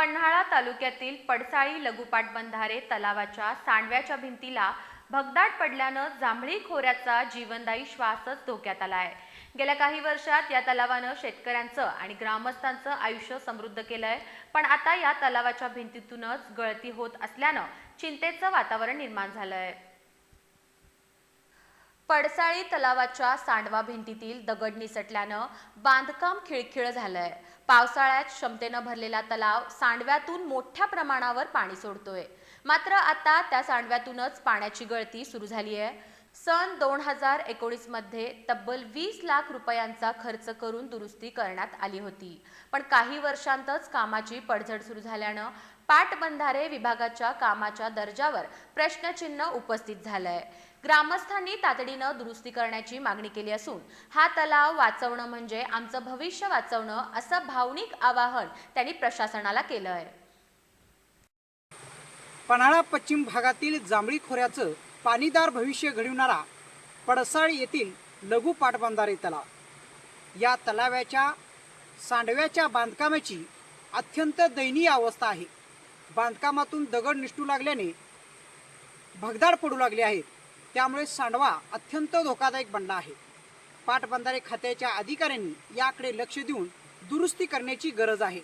पन्हाळा तालुक्यातील पडसाळी लघुपाट बंधारे तलावाच्या सांडव्याच्या भिंतीला भगदाट पडल्यानं जांभळी खोऱ्याचा जीवनदायी श्वासच धोक्यात आला आहे गेल्या काही वर्षात या तलावानं शेतकऱ्यांचं आणि ग्रामस्थांचं आयुष्य समृद्ध केलंय. पण आता या तलावाच्या भिंतीतूनच गळती होत असल्यानं चिंतेचं वातावरण निर्माण झालंय. पडसाळी तलावाच्या सांडवा भिंतीतील दगड निसटल्यानं बांधकाम खिळखिळ झालंय. पावसाळ्यात क्षमतेनं भरलेला तलाव सांडव्यातून मोठ्या प्रमाणावर पाणी सोडतोय. मात्र आता त्या सांडव्यातूनच पाण्याची गळती सुरू झाली आहे सन दोन हजार एकोणीसमध्ये तब्बल वीस लाख रुपयांचा खर्च करून दुरुस्ती करण्यात आली होती. पण काही वर्षांतच कामाची पडझड सुरू झाल्यानं पाटबंधारे विभागाच्या कामाच्या दर्जावर प्रश्नचिन्ह उपस्थित झालंय. ग्रामस्थांनी तातडीनं दुरुस्ती करण्याची मागणी केली असून हा तलाव वाचवणं म्हणजे आमचं भविष्य वाचवणं असं भावनिक आवाहन त्यांनी प्रशासनाला केलं आहे पन्हाळा पश्चिम भागातील जांभळी खोऱ्याचं पाणीदार भविष्य घडविणारा पडसाळ येथील लघु पाटबंधारे तलाव. या तलाव्याच्या सांडव्याच्या बांधकामाची अत्यंत दयनीय अवस्था आहे. बांधकामातून दगड निष्ठू लागल्याने भगदाड पडू लागले आहेत. त्यामुळे सांडवा अत्यंत धोकादायक बनला आहे. पाटबंधारे खात्याच्या अधिकाऱ्यांनी याकडे लक्ष देऊन दुरुस्ती करण्याची गरज आहे.